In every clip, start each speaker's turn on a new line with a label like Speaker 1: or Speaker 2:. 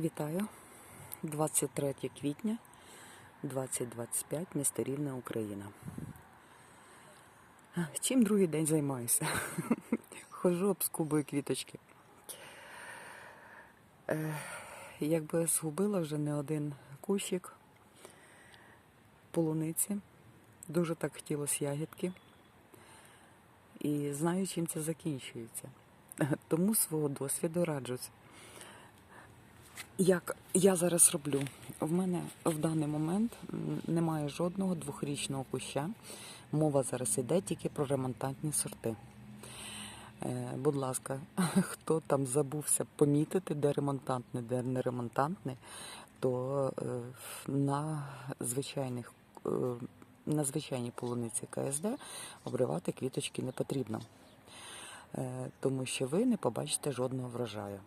Speaker 1: Вітаю! 23 квітня 2025, місто Рівне, Україна. Чим другий день займаюся? Хожу, обскубую квіточки. Е, Якби згубила вже не один кущик полуниці. Дуже так хотілося ягідки. І знаю, чим це закінчується. Тому свого досвіду раджусь. Як я зараз роблю? В мене в даний момент немає жодного двохрічного куща. Мова зараз йде тільки про ремонтантні сорти. Е, будь ласка, хто там забувся помітити, де ремонтантний, де не ремонтантний, то е, на звичайних е, на звичайній полуниці КСД обривати квіточки не потрібно, тому що ви не побачите жодного врожаю.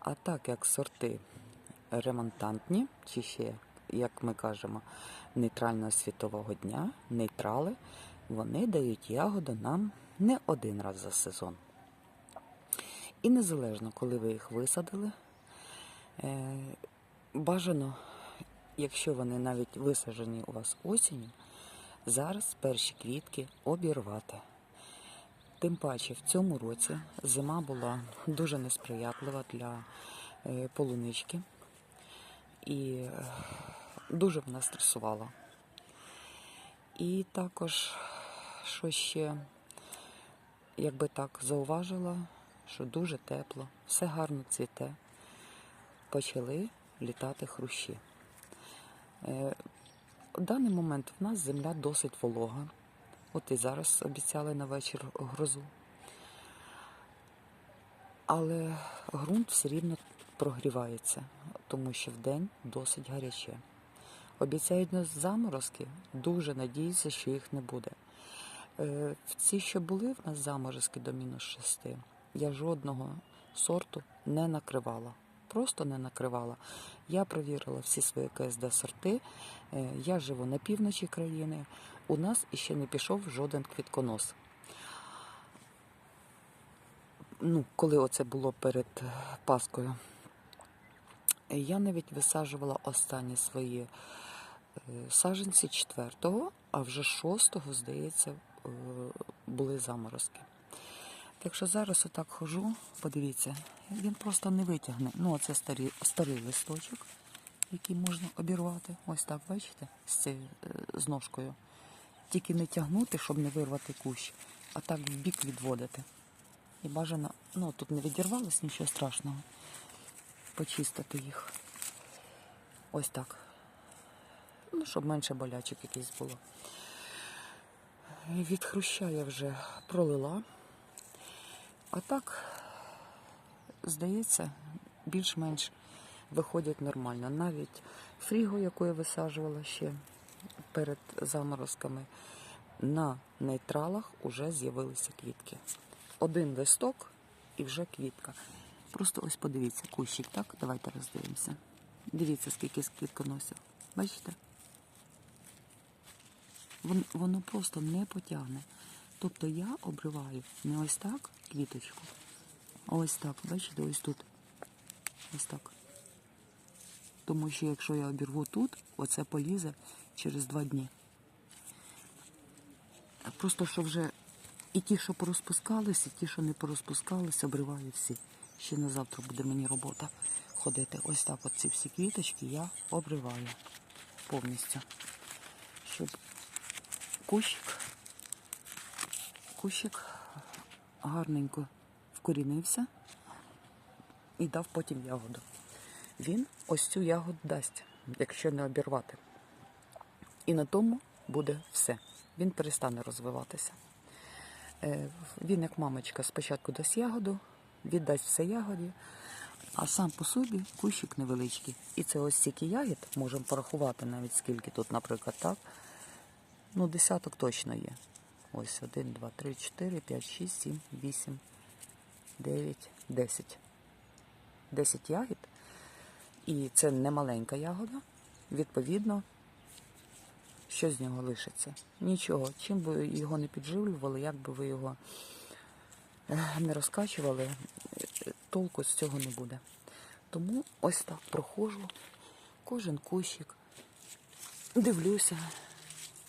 Speaker 1: А так як сорти ремонтантні, чи ще, як ми кажемо, нейтрального світового дня, нейтрали, вони дають ягоду нам не один раз за сезон. І незалежно, коли ви їх висадили, е, бажано, якщо вони навіть висаджені у вас осінню, зараз перші квітки обірвати. Тим паче в цьому році зима була дуже несприятлива для е, полунички і е, дуже вона стресувала. І також, що ще, якби так зауважила, що дуже тепло, все гарно цвіте, почали літати хрущі. Е, В даний момент в нас земля досить волога. От і зараз обіцяли на вечір грозу. Але ґрунт все рівно прогрівається, тому що вдень досить гаряче. Обіцяють нас заморозки, дуже надіюся, що їх не буде. Е, ці, що були в нас заморозки до мінус 6, я жодного сорту не накривала. Просто не накривала. Я провірила всі свої КСД сорти. Е, Я живу на півночі країни. У нас іще не пішов жоден квітконос. Ну, коли оце було перед е, Паскою. Я навіть висаджувала останні свої е, саджанці четвертого, а вже шостого, здається, були заморозки. Так що зараз отак хожу, подивіться, він просто не витягне. Ну, оце старий, старий листочок, який можна обірвати. Ось так, бачите, з цією е, з ножкою. Тільки не тягнути, щоб не вирвати кущ, а так в бік відводити. І бажано, ну тут не відірвалось нічого страшного. Почистити їх. Ось так. Ну, щоб менше болячок якийсь було. Від хруща я вже пролила. А так, здається, більш-менш виходять нормально. Навіть фріго, яку я висаджувала ще перед заморозками, на нейтралах вже з'явилися квітки. Один листок і вже квітка. Просто ось подивіться, кущик, так? Давайте роздивимося. Дивіться, скільки з квітконосів. Бачите? Воно просто не потягне. Тобто я обриваю не ось так квіточку, а ось так, бачите, ось тут. Ось так. Тому що якщо я обірву тут, оце полізе через два дні. Просто що вже і ті, що порозпускались, і ті, що не порозпускались, обриваю всі. Ще на завтра буде мені робота ходити. Ось так от ці всі квіточки я обриваю повністю. Щоб кущик, кущик гарненько вкорінився і дав потім ягоду. Він ось цю ягоду дасть, якщо не обірвати. І на тому буде все. Він перестане розвиватися. Е, Він, як мамочка, спочатку дасть ягоду, віддасть все ягоді, а сам по собі кущик невеличкий. І це ось стільки ягід, можемо порахувати навіть скільки тут, наприклад, так. Ну, десяток точно є. Ось один, два, три, чотири, п'ять, шість, сім, вісім, дев'ять, десять. Десять ягід. І це не маленька ягода. Відповідно, що з нього лишиться? Нічого. Чим би його не підживлювали, як би ви його е, не розкачували, е, толку з цього не буде. Тому ось так проходжу кожен кущик, дивлюся,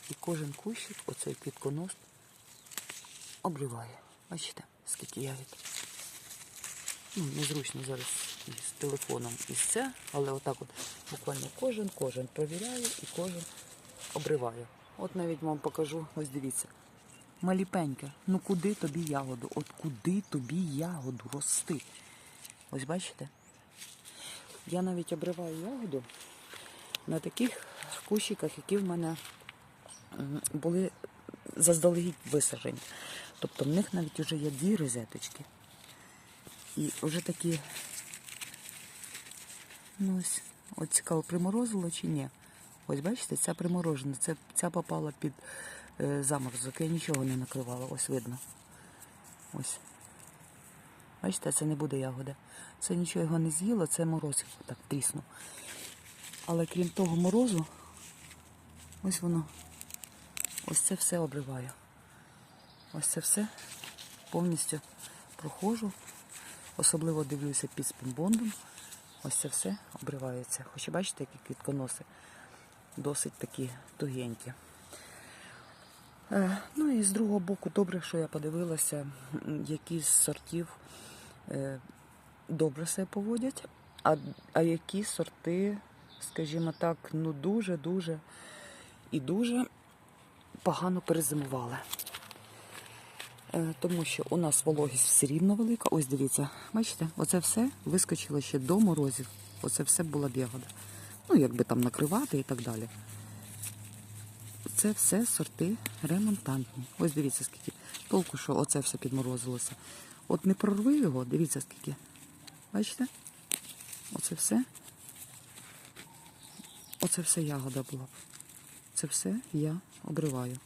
Speaker 1: і кожен кущик, оцей квітконос, обриває. Бачите, скільки ягід. Ну, незручно зараз із телефоном із це, але отак от буквально кожен, кожен провіряє і кожен обриває. От навіть вам покажу, ось дивіться. Маліпеньке, ну куди тобі ягоду? От куди тобі ягоду рости? Ось бачите? Я навіть обриваю ягоду на таких кущиках, які в мене були заздалегідь висаджені. Тобто в них навіть вже є дві розеточки. І вже такі, ну ось, от цікаво, приморозило чи ні. Ось бачите, ця приморожена, це, ця попала під е, заморозок. Я нічого не накривала, ось видно. Ось. Бачите, це не буде ягода. Це нічого його не з'їло, це мороз так тріснув. Але крім того морозу, ось воно, ось це все обриваю. Ось це все повністю проходжу. Особливо дивлюся під спомбондом. Ось це все обривається. Хоч бачите, які квітконоси досить такі тугенькі. Е, Ну і з другого боку, добре, що я подивилася, які з сортів е, добре себе поводять, а, а які сорти, скажімо так, ну дуже-дуже і дуже погано перезимували. Е, Тому що у нас вологість все рівно велика. Ось дивіться, бачите, оце все вискочило ще до морозів. Оце все була б ягода. Ну, якби там накривати і так далі. Це все сорти ремонтантні. Ось дивіться, скільки. Толку, що оце все підморозилося. От не прорви його, дивіться скільки. Бачите? Оце все. Оце все ягода була. Це все я обриваю.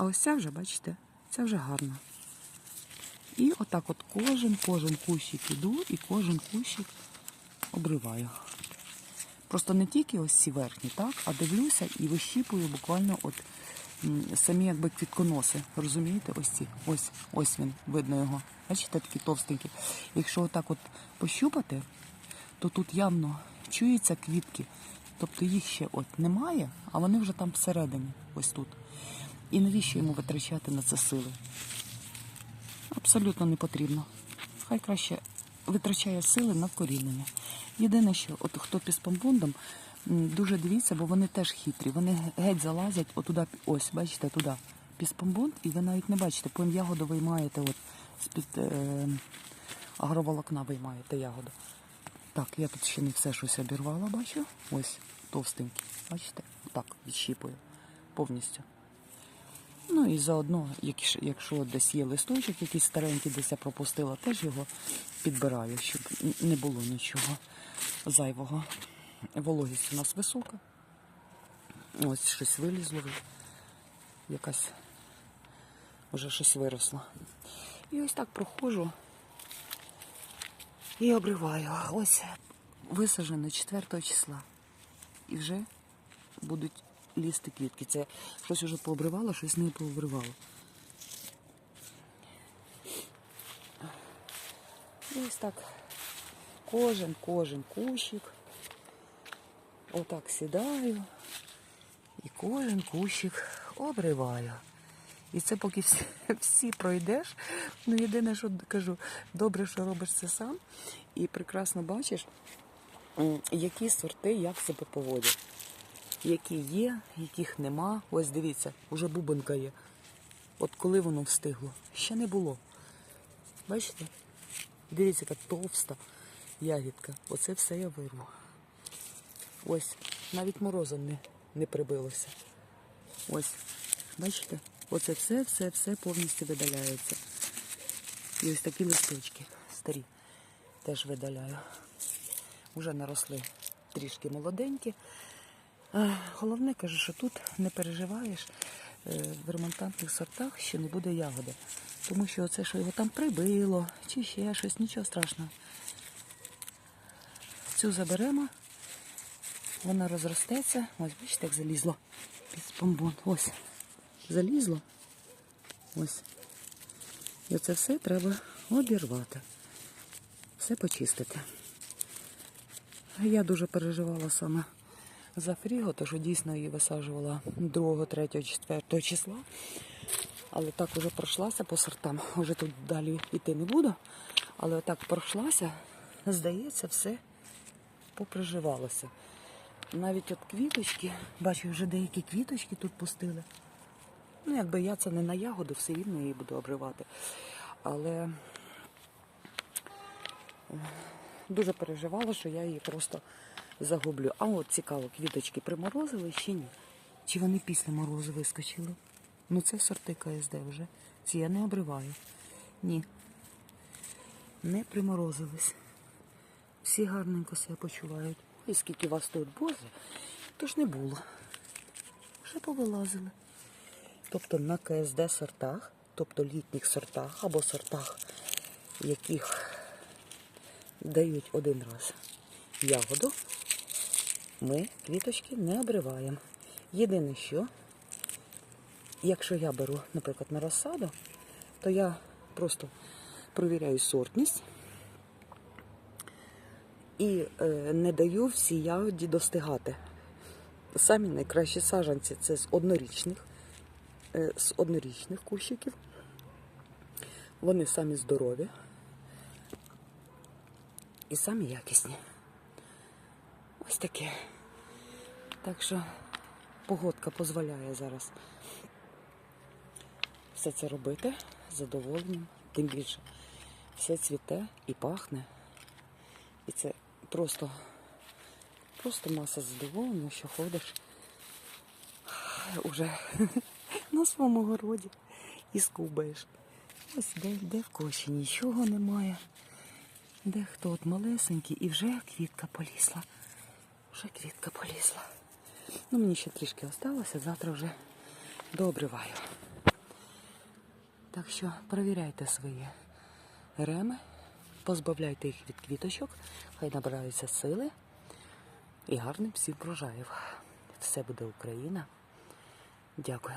Speaker 1: А ось ця вже, бачите, ця вже гарна. І отак от кожен, кожен кущик іду і кожен кущик обриваю. Просто не тільки ось ці верхні, так, а дивлюся і вищіпую буквально от самі якби квітконоси. Розумієте? Ось ці. Ось, ось він, видно його. Бачите, такі товстенькі. Якщо отак от пощупати, то тут явно чуються квітки. Тобто їх ще от немає, а вони вже там всередині, ось тут. І навіщо йому витрачати на це сили? Абсолютно не потрібно. Хай краще витрачає сили на вкорінення. Єдине, що от хто під дуже дивіться, бо вони теж хитрі. Вони геть залазять отуда, ось, бачите, туди, під спамбонд, і ви навіть не бачите, потім ягоду виймаєте от з-під е, агроволокна виймаєте ягоду. Так, я тут ще не все щось обірвала, бачу. Ось товстенький. Бачите? Так, відщіпую повністю. Ну і заодно, якщо, десь є листочок, якийсь старенький, десь я пропустила, теж його підбираю, щоб не було нічого зайвого. Вологість у нас висока. Ось щось вилізло, якась вже щось виросло. І ось так проходжу і обриваю. Ось висаджено 4 числа. І вже будуть лізти квітки. Це щось вже пообривало, щось не пообривало. І ось так кожен, кожен кущик. Отак сідаю. І кожен кущик обриваю. І це поки всі, всі пройдеш. Ну, єдине, що кажу, добре, що робиш це сам, і прекрасно бачиш, які сорти як себе поводять. Які є, яких нема. Ось дивіться, уже бубенка є. От коли воно встигло? Ще не було. Бачите? Дивіться, яка товста ягідка. Оце все я вирву. Ось, навіть морозом не, не прибилося. Ось, бачите? Оце все, все, все повністю видаляється. І ось такі листочки старі теж видаляю. Уже наросли трішки молоденькі. Е, Головне, кажу, що тут не переживаєш е, в ремонтантних сортах, що не буде ягоди. Тому що оце, що його там прибило, чи ще щось, нічого страшного. Цю заберемо, вона розростеться. Ось, бачите, як залізло під спомбон. Ось. Залізло. Ось. І оце все треба обірвати. Все почистити. Я дуже переживала саме за фріго, що дійсно її висаджувала 2, 3, 4 числа. Але так уже пройшлася по сортам. Уже тут далі йти не буду. Але отак пройшлася, здається, все поприживалося. Навіть от квіточки, бачу, вже деякі квіточки тут пустили. Ну, якби я це не на ягоду, все рівно її буду обривати. Але е, дуже переживала, що я її просто загублю. А от цікаво, квіточки приморозили чи ні? Чи вони після морозу вискочили? Ну це сорти КСД вже. Ці я не обриваю. Ні. Не приморозились. Всі гарненько себе почувають. І скільки вас тут, боже, то ж не було. Вже повилазили. Тобто на КСД сортах, тобто літніх сортах або сортах, яких дають один раз ягоду, ми квіточки не обриваємо. Єдине що, якщо я беру, наприклад, на розсаду, то я просто провіряю сортність і е, не даю всі ягоді достигати. Самі найкращі саджанці це з однорічних, е, з однорічних кущиків. Вони самі здорові і самі якісні. Ось таке. Так що погодка дозволяє зараз все це робити з. Тим більше все цвіте і пахне. І це просто, просто маса задоволення, що ходиш уже на своєму городі і скубаєш. Ось де, де в коші нічого немає. Де хто от малесенький і вже квітка полізла. Вже квітка полізла. Ну, мені ще трішки осталося, завтра вже дообриваю. Так що перевіряйте свої реми, позбавляйте їх від квіточок, хай набираються сили і гарним всім врожаїв. Все буде Україна. Дякую.